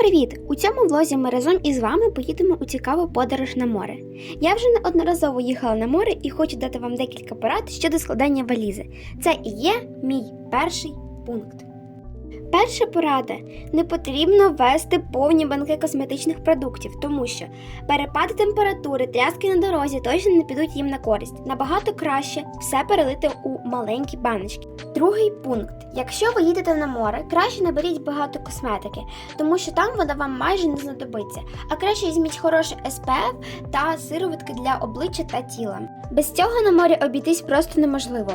привіт! У цьому влозі ми разом із вами поїдемо у цікаву подорож на море. Я вже неодноразово їхала на море і хочу дати вам декілька порад щодо складання валізи. Це і є мій перший пункт. Перша порада: не потрібно вести повні банки косметичних продуктів, тому що перепади температури, тряски на дорозі точно не підуть їм на користь. Набагато краще все перелити у маленькі баночки. Другий пункт: якщо ви їдете на море, краще наберіть багато косметики, тому що там вона вам майже не знадобиться. А краще візьміть хороший SPF та сироватки для обличчя та тіла. Без цього на морі обійтись просто неможливо.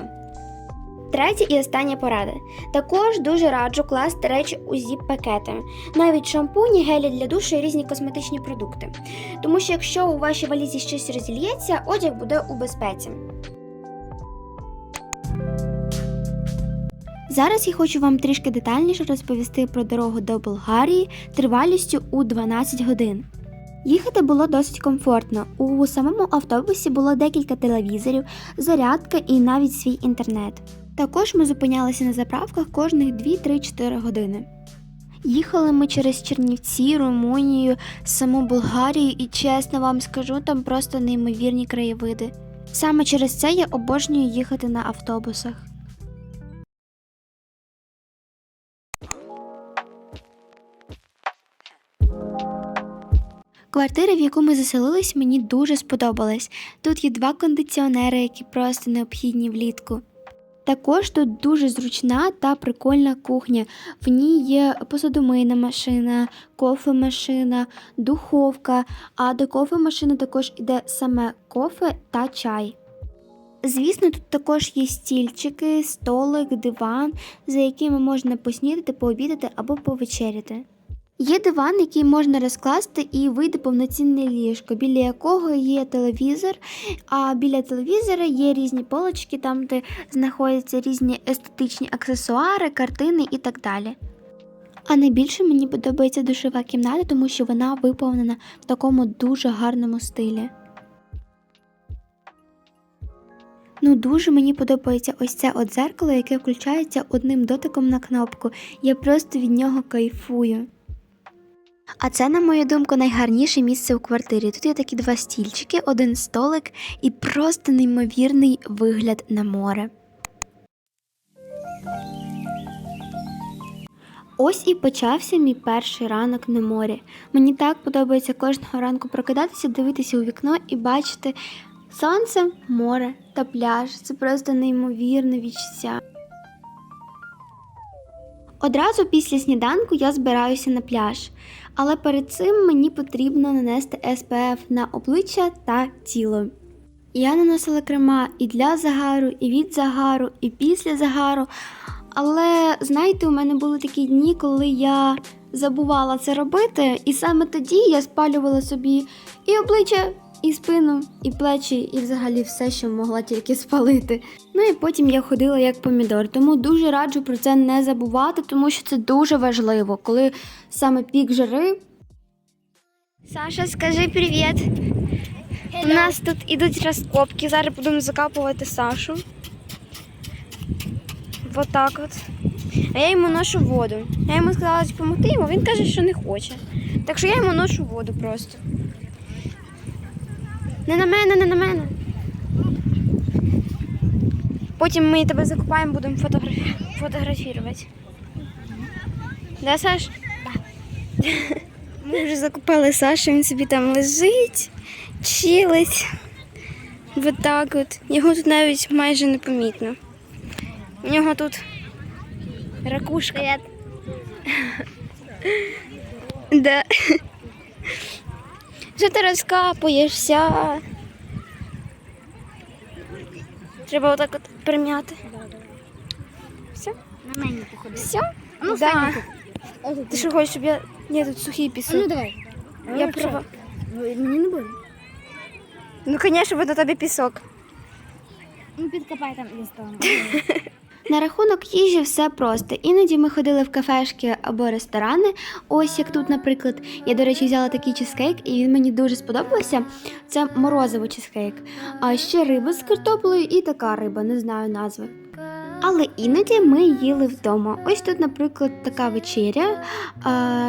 Третя і остання порада. Також дуже раджу класти речі у зіп-пакети, навіть шампуні, гелі для душу і різні косметичні продукти. Тому що якщо у вашій валізі щось розільється, одяг буде у безпеці. Зараз я хочу вам трішки детальніше розповісти про дорогу до Болгарії тривалістю у 12 годин. Їхати було досить комфортно. У самому автобусі було декілька телевізорів, зарядка і навіть свій інтернет. Також ми зупинялися на заправках кожних 2-3-4 години. Їхали ми через Чернівці, Румунію, саму Болгарію, і чесно вам скажу, там просто неймовірні краєвиди. Саме через це я обожнюю їхати на автобусах. Квартира, в яку ми заселились, мені дуже сподобалась. Тут є два кондиціонери, які просто необхідні влітку. Також тут дуже зручна та прикольна кухня. В ній є посудомийна машина, кофемашина, духовка, а до кофемашини також іде саме кофе та чай. Звісно, тут також є стільчики, столик, диван, за якими можна поснідати, пообідати або повечеряти. Є диван, який можна розкласти і вийде повноцінне ліжко, біля якого є телевізор, а біля телевізора є різні полочки, там де знаходяться різні естетичні аксесуари, картини і так далі. А найбільше мені подобається душова кімната, тому що вона виповнена в такому дуже гарному стилі. Ну, дуже мені подобається ось це от дзеркало, яке включається одним дотиком на кнопку. Я просто від нього кайфую. А це, на мою думку, найгарніше місце у квартирі. Тут є такі два стільчики, один столик і просто неймовірний вигляд на море. Ось і почався мій перший ранок на морі. Мені так подобається кожного ранку прокидатися, дивитися у вікно і бачити сонце, море та пляж. Це просто неймовірне відчуття. Одразу після сніданку я збираюся на пляж, але перед цим мені потрібно нанести SPF на обличчя та тіло. Я наносила крема і для загару, і від загару, і після загару. Але знаєте, у мене були такі дні, коли я забувала це робити, і саме тоді я спалювала собі і обличчя, і спину, і плечі, і взагалі все, що могла тільки спалити. Ну і потім я ходила як помідор. Тому дуже раджу про це не забувати, тому що це дуже важливо, коли саме пік жари. Саша, скажи привіт. У нас тут ідуть розкопки. Зараз будемо закапувати Сашу. Вот так от. А я йому ношу воду. Я йому сказала допомогти йому, він каже, що не хоче. Так що я йому ношу воду просто. Не на мене, не на мене. Потім ми тебе закупаємо, будемо фотографі... фотографувати. Да, Саш? Ми вже закупили Сашу, він собі там лежить, чилить. Вот так от. Його тут навіть майже не помітно. У нього тут ракушка. Привет. Да. Що ти розкапуєшся? Треба отак от прим'яти. Все? На мене походи. Все? А ну Да. Ти що хочеш, щоб я. Ні, тут сухий А ну давай. Я Ну, права. Ну, Мені не буде. Ну, звісно, буде тобі пісок. Ну підкопай там і стану. На рахунок їжі все просто. Іноді ми ходили в кафешки або ресторани. Ось як тут, наприклад, я, до речі, взяла такий чизкейк, і він мені дуже сподобався. Це морозиво чизкейк. А ще риба з картоплею і така риба, не знаю назви. Але іноді ми їли вдома. Ось тут, наприклад, така вечеря,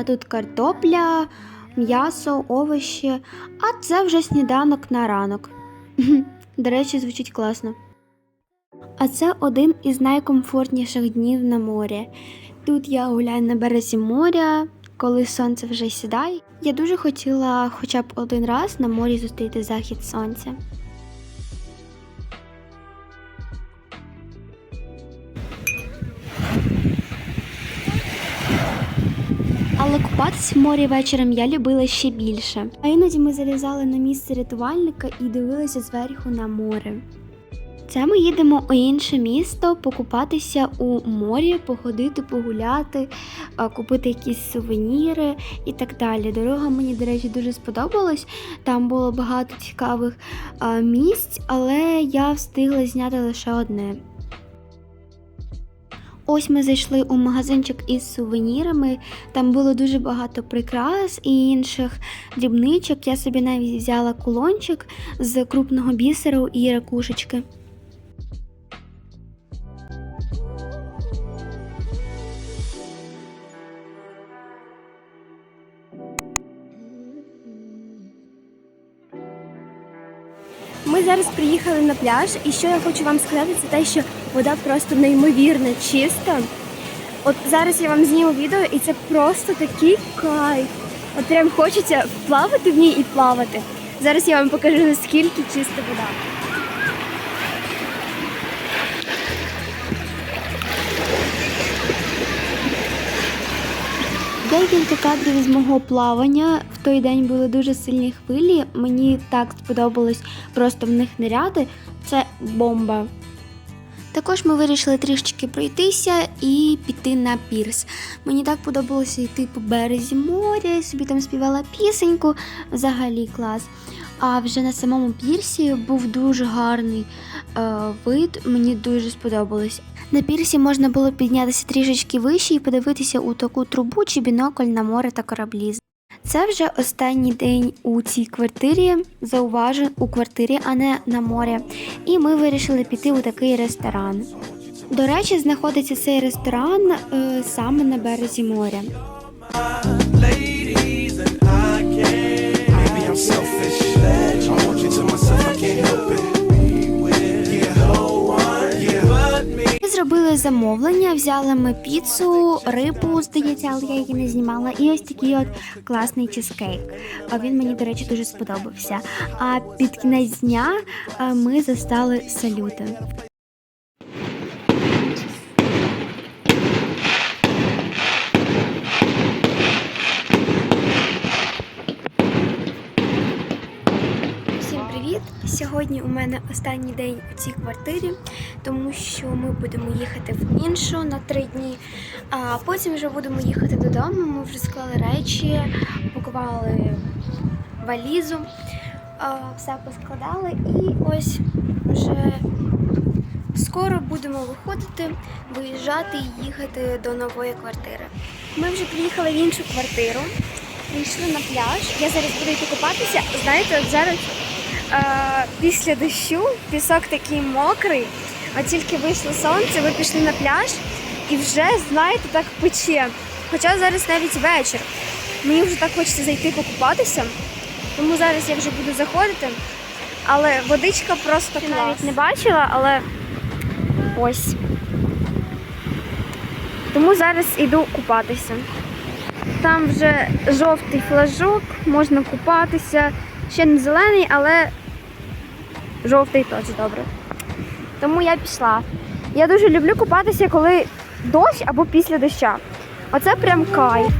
тут картопля, м'ясо, овочі, а це вже сніданок на ранок. До речі, звучить класно. А це один із найкомфортніших днів на морі. Тут я гуляю на березі моря, коли сонце вже сідає. Я дуже хотіла хоча б один раз на морі зустріти захід сонця. Але купатися в морі вечором я любила ще більше. А іноді ми залізали на місце рятувальника і дивилися зверху на море. Це ми їдемо у інше місто покупатися у морі, походити, погуляти, купити якісь сувеніри і так далі. Дорога мені, до речі, дуже сподобалась. Там було багато цікавих місць, але я встигла зняти лише одне. Ось ми зайшли у магазинчик із сувенірами. Там було дуже багато прикрас і інших дрібничок. Я собі навіть взяла кулончик з крупного бісеру і ракушечки. Ми зараз приїхали на пляж, і що я хочу вам сказати, це те, що вода просто неймовірно чиста. От зараз я вам зніму відео, і це просто такий кайф. От прям хочеться плавати в ній і плавати. Зараз я вам покажу, наскільки чиста вода. Декілька кадрів з мого плавання. В той день були дуже сильні хвилі. Мені так сподобалось просто в них ниряти. Це бомба. Також ми вирішили трішечки пройтися і піти на пірс. Мені так подобалося йти по березі моря, собі там співала пісеньку, взагалі клас. А вже на самому пірсі був дуже гарний е, вид, мені дуже сподобалось. На пірсі можна було піднятися трішечки вище і подивитися у таку трубу чи бінокль на море та кораблі. Це вже останній день у цій квартирі, зауважу, у квартирі, а не на море. І ми вирішили піти у такий ресторан. До речі, знаходиться цей ресторан е, саме на березі моря. Зробили замовлення, взяли ми піцу, рибу, здається, але я її не знімала. І ось такий от класний чизкейк. Він мені, до речі, дуже сподобався. А під кінець дня е, ми застали салюти. Всім привіт! Сьогодні у мене останній день у цій квартирі, тому що ми будемо їхати в іншу на три дні. А потім вже будемо їхати додому. Ми вже склали речі, пакували валізу, все поскладали і ось вже скоро будемо виходити, виїжджати і їхати до нової квартири. Ми вже приїхали в іншу квартиру. Прийшли на пляж. Я зараз буду йти купатися. Знаєте, от зараз після дощу пісок такий мокрий, а тільки вийшло сонце, ви пішли на пляж і вже, знаєте, так пече. Хоча зараз навіть вечір. Мені вже так хочеться зайти покупатися. Тому зараз я вже буду заходити. Але водичка просто клас. навіть не бачила, але ось. Тому зараз іду купатися. Там вже жовтий флажок, можна купатися. Ще не зелений, але жовтий теж добре. Тому я пішла. Я дуже люблю купатися, коли дощ або після доща. Оце прям кайф.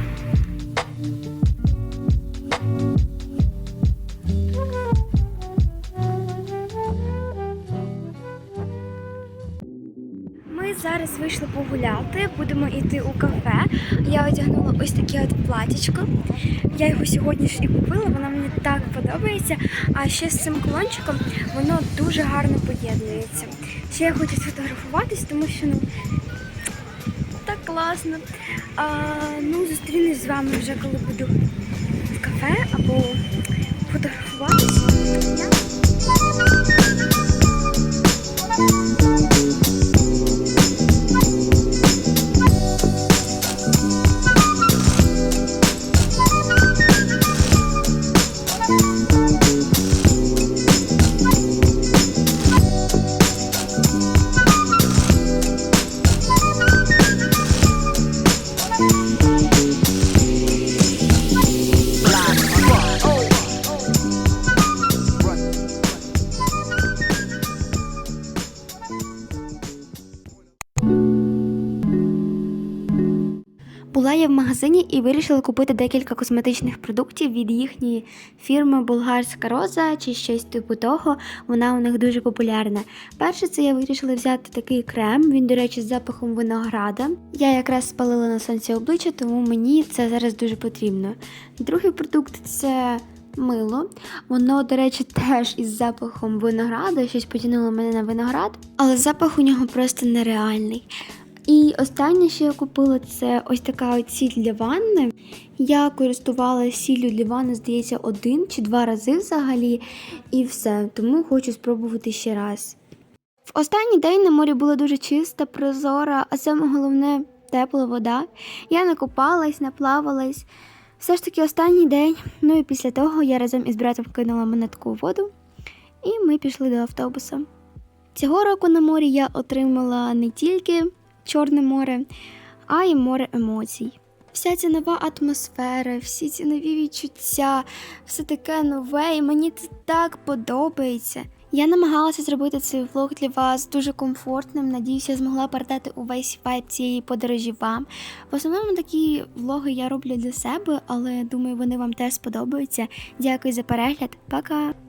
Ми зараз вийшли погуляти, будемо йти у кафе. Я одягнула ось таке от платічко. Я його сьогодні ж і купила, воно мені так подобається. А ще з цим колончиком воно дуже гарно поєднується. Ще я хочу сфотографуватись, тому що ну так класно. А, ну, зустрінусь з вами вже коли буду в кафе або фотографуватись. Була я в магазині і вирішила купити декілька косметичних продуктів від їхньої фірми Болгарська роза чи щось типу того. Вона у них дуже популярна. Перше, це я вирішила взяти такий крем. Він, до речі, з запахом винограда. Я якраз спалила на сонці обличчя, тому мені це зараз дуже потрібно. Другий продукт це. Мило, воно, до речі, теж із запахом винограду, щось потягнуло мене на виноград, але запах у нього просто нереальний. І останнє, що я купила, це ось така сіль для ванни. Я користувалася сіллю для ванни, здається, один чи два рази взагалі, і все. Тому хочу спробувати ще раз. В останній день на морі була дуже чиста, прозора, а саме головне тепла вода. Я накупалась, наплавалась. Все ж таки останній день. Ну і після того я разом із братом кинула монетку у воду, і ми пішли до автобуса. Цього року на морі я отримала не тільки Чорне море, а й море емоцій. Вся ця нова атмосфера, всі ці нові відчуття, все таке нове, і мені це так подобається. Я намагалася зробити цей влог для вас дуже комфортним. Надіюся, я змогла передати увесь вайб цієї подорожі вам. В основному такі влоги я роблю для себе, але думаю, вони вам теж сподобаються. Дякую за перегляд. Пока!